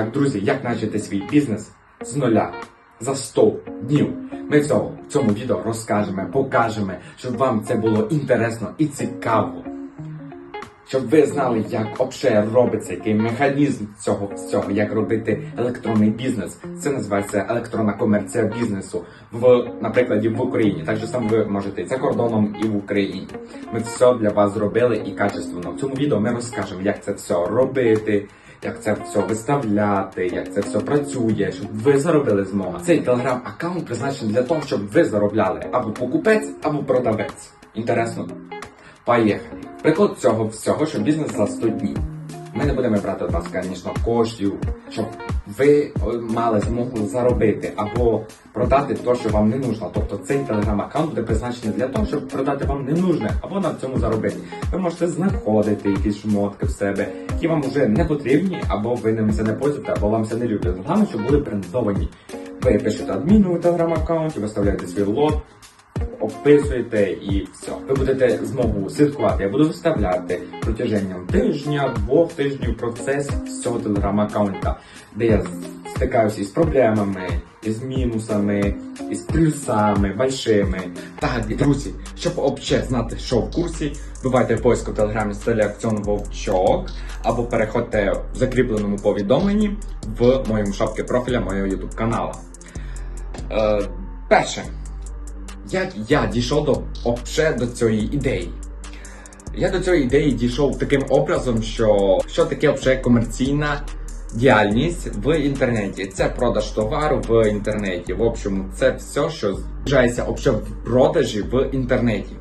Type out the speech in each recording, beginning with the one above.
Так, друзі, як почати свій бізнес з нуля за 100 днів? Ми цього в цьому відео розкажемо, покажемо, щоб вам це було інтересно і цікаво. Щоб ви знали, як взагалі робиться, який механізм цього всього, як робити електронний бізнес. Це називається електронна комерція бізнесу в, наприклад, в Україні. Так же само ви можете за кордоном, і в Україні. Ми все для вас зробили і качественно. В цьому відео ми розкажемо, як це все робити, як це все виставляти, як це все працює, щоб ви заробили змогу. Цей телеграм-аккаунт призначений для того, щоб ви заробляли або покупець, або продавець. Інтересно? Поїхали. Приклад цього всього, що бізнес за 100 днів. Ми не будемо брати від вас, звісно, коштів, щоб ви мали змогу заробити або продати те, що вам не нужно. Тобто цей телеграм-аккаунт буде призначений для того, щоб продати вам не нужне, або на цьому заробити. Ви можете знаходити якісь шмотки в себе, які вам вже не потрібні, або ви ними це не пользуєте, або вам це не люблять. Головне, щоб були брендовані. Ви пишете адміну в телеграм-аккаунті, виставляєте свій лот, описуєте і все. Ви будете змогу слідкувати. Я буду виставляти протяженням тижня, двох тижнів процес всього телеграм-аккаунта, де я стикаюся із проблемами, із мінусами, із плюсами большими. Так, і, друзі, щоб взагалі знати, що в курсі, вбивайте в поиску в телеграмі стилі акціон Вовчок або переходьте в закріпленому повідомленні в моєму шапці профіля моєго YouTube каналу. Е, перше. Як я дійшов до вообще до цієї ідеї? Я до цієї ідеї дійшов таким образом, що що таке вже комерційна діяльність в інтернеті. Це продаж товару в інтернеті. В общем, це все, що з'їжджається вообще в продажі в інтернеті.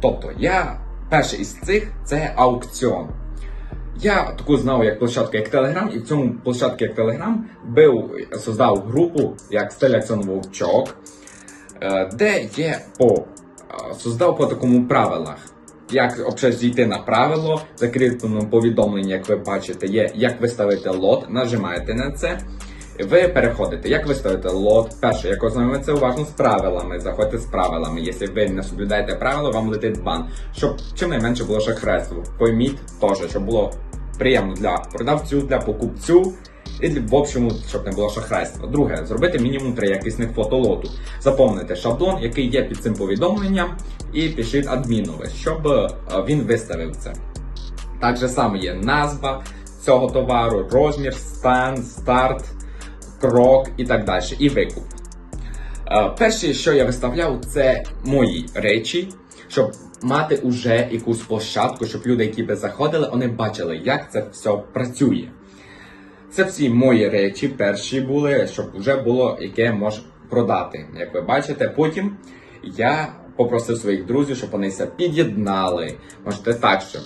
Тобто, я перший із цих це аукціон. Я таку знав як площадку як Telegram, і в цьому площадці як Telegram був создав групу як стиль акціон де є по е, создав по такому правилах. Як взагалі зійти на правило, закріпленому повідомленні, як ви бачите, є як виставити лот, нажимаєте на це. Ви переходите, як виставити лот. Перше, як ознайомитися уважно з правилами, заходьте з правилами. Якщо ви не соблюдаєте правила, вам летить бан. Щоб чим найменше було шахрайство. Пойміть теж, щоб було приємно для продавцю, для покупцю. І в общому, щоб не було шахрайства. Друге, зробити мінімум три якісних фотолоту. Заповнити шаблон, який є під цим повідомленням, і пишіть адмінове, щоб е, він виставив це. Так же само є назва цього товару, розмір, стан, старт, крок і так далі. І викуп. Е, Перше, що я виставляв, це мої речі, щоб мати уже якусь площадку, щоб люди, які би заходили, вони бачили, як це все працює. Це всі мої речі перші були, щоб вже було яке можу продати. Як ви бачите, потім я попросив своїх друзів, щоб вони це під'єднали. Можете так, що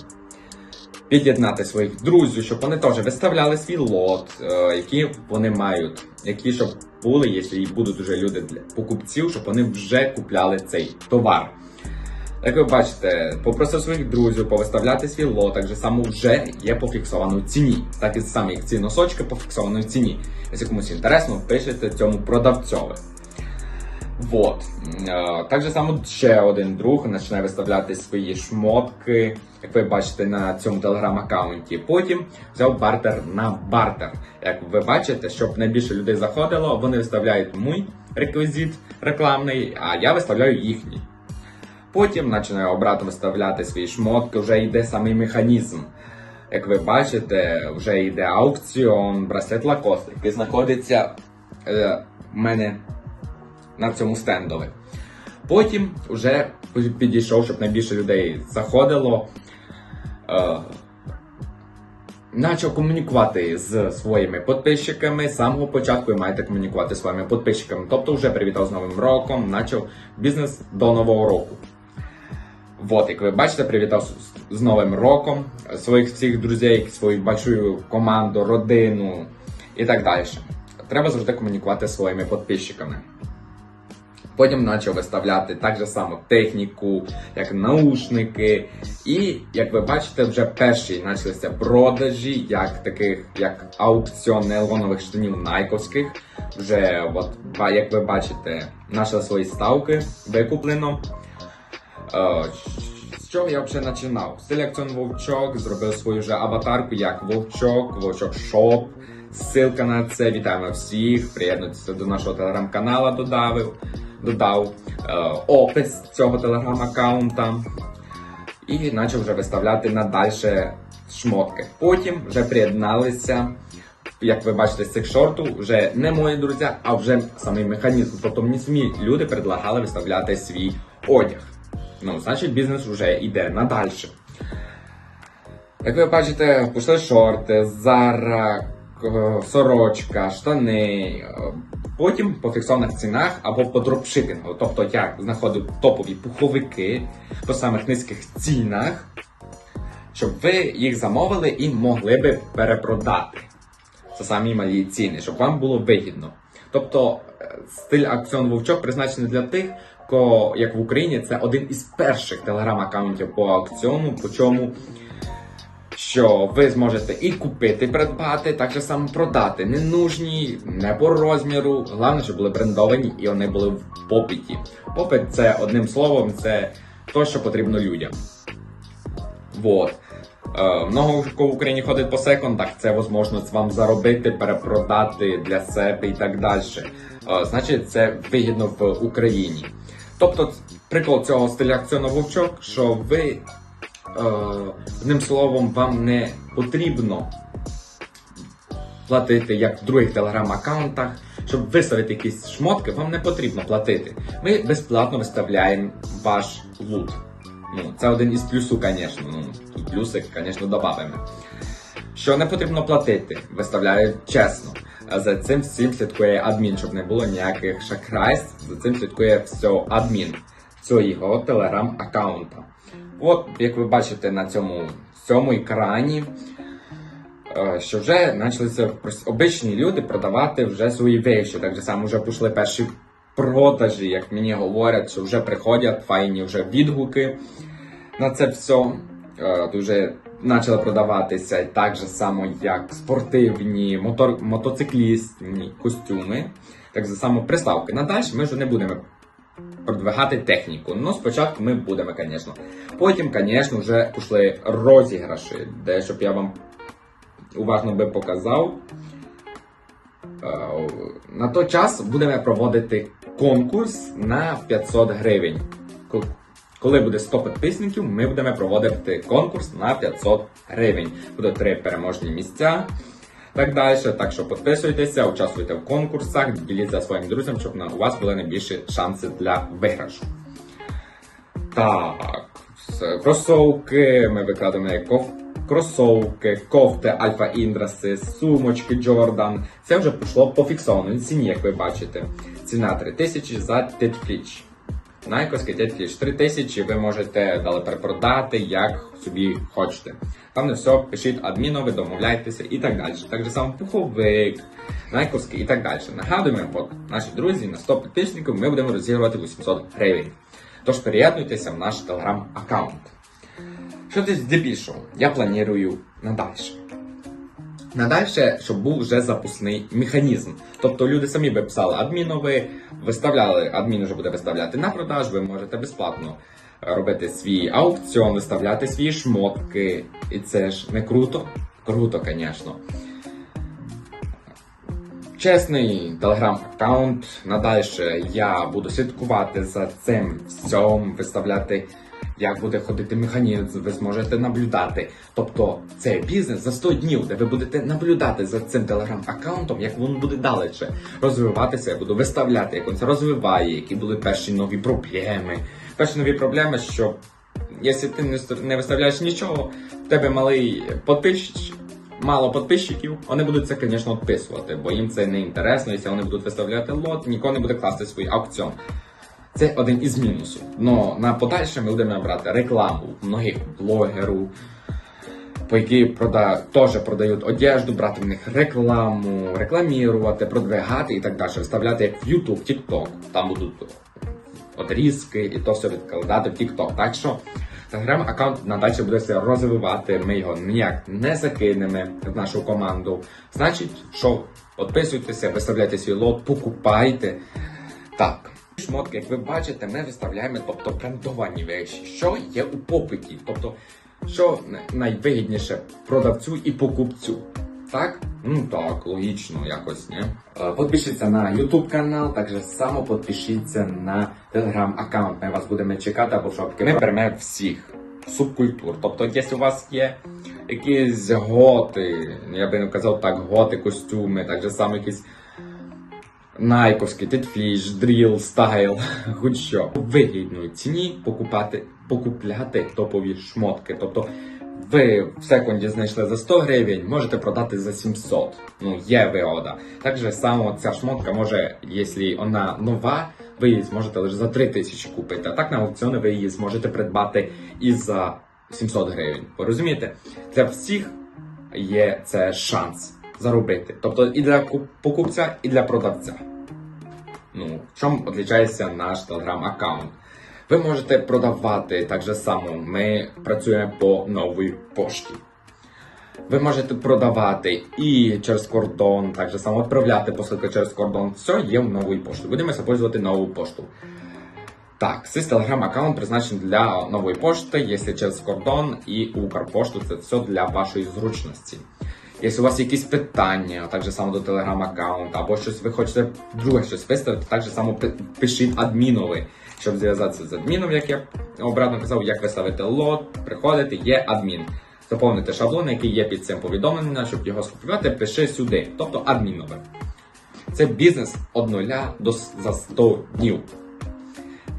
під'єднати своїх друзів, щоб вони теж виставляли свій лот, е, які вони мають, які щоб були, якщо і будуть вже люди для покупців, щоб вони вже купляли цей товар. Як ви бачите, попросив своїх друзів повиставляти свій лот, так же само вже є пофіксовано в ціні. Так і саме як ці носочки пофіксовані в ціні. Якщо комусь інтересно, пишете цьому продавцьові. Вот. Е, Так же само ще один друг починає виставляти свої шмотки, як ви бачите на цьому телеграм-аккаунті. Потім взяв бартер на бартер. Як ви бачите, щоб найбільше людей заходило, вони виставляють мій реквізит рекламний, а я виставляю їхній. Потім починаю обратно виставляти свої шмотки, вже йде самий механізм. Як ви бачите, вже йде аукціон, браслет Lacoste, який знаходиться е, в мене на цьому стендові. Потім вже підійшов, щоб найбільше людей заходило. Е, Начав комунікувати з своїми підписчиками. З самого початку ви маєте комунікувати з своїми підписчиками. Тобто вже привітав з Новим роком, почав бізнес до Нового року. Вот, як ви бачите, привітав з- Новим роком своїх всіх друзей, свою большую команду, родину і так далі. Треба завжди комунікувати зі своїми підписчиками. Потім почав виставляти так же само техніку, як наушники. І як ви бачите, вже перші почалися продажі, як таких як аукціон нейлонових штанів найковських. Вже от, як ви бачите, наші свої ставки викуплено. З чого я взагалі починав? Стиль акціон Вовчок, зробив свою вже аватарку як Вовчок, Вовчок Шоп. Ссылка на це, вітаємо всіх. Приєднуйтеся до нашого телеграм-канала, додав, додав е, опис цього телеграм-аккаунта і почав вже виставляти надальше шмотки. Потім вже приєдналися, як ви бачите з цих шорту, вже не мої друзі, а вже самий механізм. Тобто мені самі люди предлагали виставляти свій одяг. Ну, значить, бізнес вже йде надальше. Як ви бачите, пішли шорти, зара, сорочка, штани. е, Потім по фіксованих цінах або по дропшипінгу. Тобто я знаходив топові пуховики по самих низьких цінах, щоб ви їх замовили і могли би перепродати. Це самі малі ціни, щоб вам було вигідно. Тобто е, стиль акціон вовчок призначений для тих, ко, як в Україні, це один із перших телеграм-аккаунтів по аукціону, по чому що ви зможете і купити, придбати, так же само продати. Не нужні, не по розміру. Головне, щоб були брендовані і вони були в попиті. Попит це одним словом, це то, що потрібно людям. Вот. Е, много хто в Україні ходить по секондах, це можливість вам заробити, перепродати для себе і так далі. Е, значить, це вигідно в Україні. Тобто, прикол цього стиля акціону вовчок, що ви е, одним словом, вам не потрібно платити, як в других телеграм-аккаунтах. Щоб виставити якісь шмотки, вам не потрібно платити. Ми безплатно виставляємо ваш лут. Ну, це один із плюсу, звісно. Ну, плюсик, звісно, додаємо. Що не потрібно платити, виставляю чесно. За цим всім слідкує адмін, щоб не було ніяких шахрайств. За цим слідкує все адмін цього телеграм-аккаунта. От, як ви бачите на цьому, цьому екрані, е, що вже почалися обичні люди продавати вже свої вещі. Так само вже пішли перші продажі, як мені говорять, що вже приходять файні вже відгуки на це все. Е, Дуже почали продаватися так же само, як спортивні, мотор, мотоциклістні костюми, так само приставки. Надалі ми вже не будемо продвигати техніку. Ну, спочатку ми будемо, звісно. Потім, звісно, вже пішли розіграші, де щоб я вам уважно би показав. Е, На той час будемо проводити конкурс на 500 гривень. Ко- Коли буде 100 підписників, ми будемо проводити конкурс на 500 гривень. Буде три переможні місця. Так далі. Так що підписуйтеся, участвуйте в конкурсах, діліться своїм друзям, щоб у вас були найбільші шанси для виграшу. Так, кросовки, ми викладемо коф... кросовки, кофти Альфа Індраси, сумочки Джордан. Це вже пішло по фіксованій ціні, як ви бачите. Ціна 3000 за тетфліч. Найкоський тетфліч 3000 ви можете далі перепродати, як собі хочете. Там не все, пишіть адмінові, домовляйтеся і так далі. Так же само пуховик, найкоски і так далі. Нагадуємо, от наші друзі на 100 підписників ми будемо розігрувати 800 гривень. Тож приєднуйтеся в наш телеграм-аккаунт. Що ти здебільшого? Я планую надальше. Надальше, щоб був вже запусний механізм. Тобто люди самі би писали адмінові, виставляли, адмін вже буде виставляти на продаж, ви можете безплатно робити свій аукціон, виставляти свої шмотки. І це ж не круто? Круто, звісно. Чесний телеграм-аккаунт. Надальше я буду слідкувати за цим всьом, виставляти, як буде ходити механізм, ви зможете наблюдати. Тобто це бізнес за 100 днів, де ви будете наблюдати за цим телеграм-аккаунтом, як він буде далі розвиватися. Я буду виставляти, як він це розвиває, які були перші нові проблеми. Перші нові проблеми, що якщо ти не виставляєш нічого, в тебе малий подписчик, мало підписчиків, вони будуть це, звісно, відписувати, бо їм це не інтересно, якщо вони будуть виставляти лот, ніхто не буде класти свій аукціон. Це один із мінусів. Но на подальше ми будемо брати рекламу многих блогерів, по які прода... теж продають одежду, брати в них рекламу, рекламірувати, продвигати і так далі, виставляти як в YouTube, TikTok. Там будуть одрізки і то все відкладати в TikTok. Так що Телеграм-аккаунт надалі буде все розвивати. Ми його ніяк не закинемо в нашу команду. Значить, що підписуйтеся, виставляйте свій лот, покупайте. Так, Шмотки, як ви бачите, ми виставляємо тобто брендовані речі, що є у попиті, тобто що найвигідніше продавцю і покупцю. Так? Ну так, логічно, якось, ні? Е, Підпишіться на YouTube канал, також само підпишіться на Telegram аккаунт. Ми вас будемо чекати або шопки. Ми беремо всіх субкультур. Тобто, якщо у вас є якісь готи, я би не казав так, готи, костюми, так само якісь найковські, тетфіш, дріл, стайл, хоч що. У вигідній ціні покупати, покупляти топові шмотки. Тобто ви в секунді знайшли за 100 гривень, можете продати за 700. Ну, є вигода. Так же само ця шмотка може, якщо вона нова, ви її зможете лише за 3000 купити. А так на аукціоні ви її зможете придбати і за 700 гривень. Ви розумієте? Для всіх є це шанс заробити. Тобто і для покупця, і для продавця. Ну, в чому відрізняється наш телеграм-аккаунт? Ви можете продавати так же само. Ми працюємо по новій пошті. Ви можете продавати і через кордон, так же само відправляти посилки через кордон. Все є в новій пошті. Будемо використовувати нову пошту. Так, цей телеграм-аккаунт призначений для нової пошти, якщо через кордон і Укрпошту, це все для вашої зручності. Якщо у вас якісь питання, так же само до телеграм-аккаунту, або щось ви хочете друге щось виставити, так же само пишіть адмінові, щоб зв'язатися з адміном, як я обратно казав, як виставити лот, приходите, є адмін. Заповнити шаблон, який є під цим повідомленням, щоб його скопіювати, пиши сюди, тобто адмінове. Це бізнес від нуля до за 100 днів.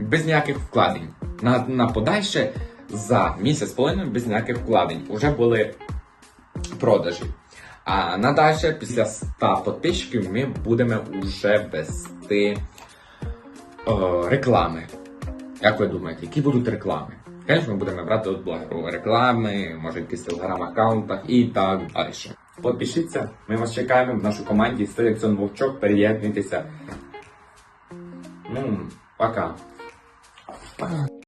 Без ніяких вкладень. На, на подальше за місяць половиною без ніяких вкладень. Уже були продажі. А надалі, після 100 підписчиків, ми будемо вже вести е, реклами. Як ви думаєте, які будуть реклами? Звісно, ми будемо брати від блогерів реклами, може якісь телеграм-аккаунтах і так далі. Підпишіться, ми вас чекаємо в нашій команді Селекціон Вовчок, приєднуйтеся. Ну, пока.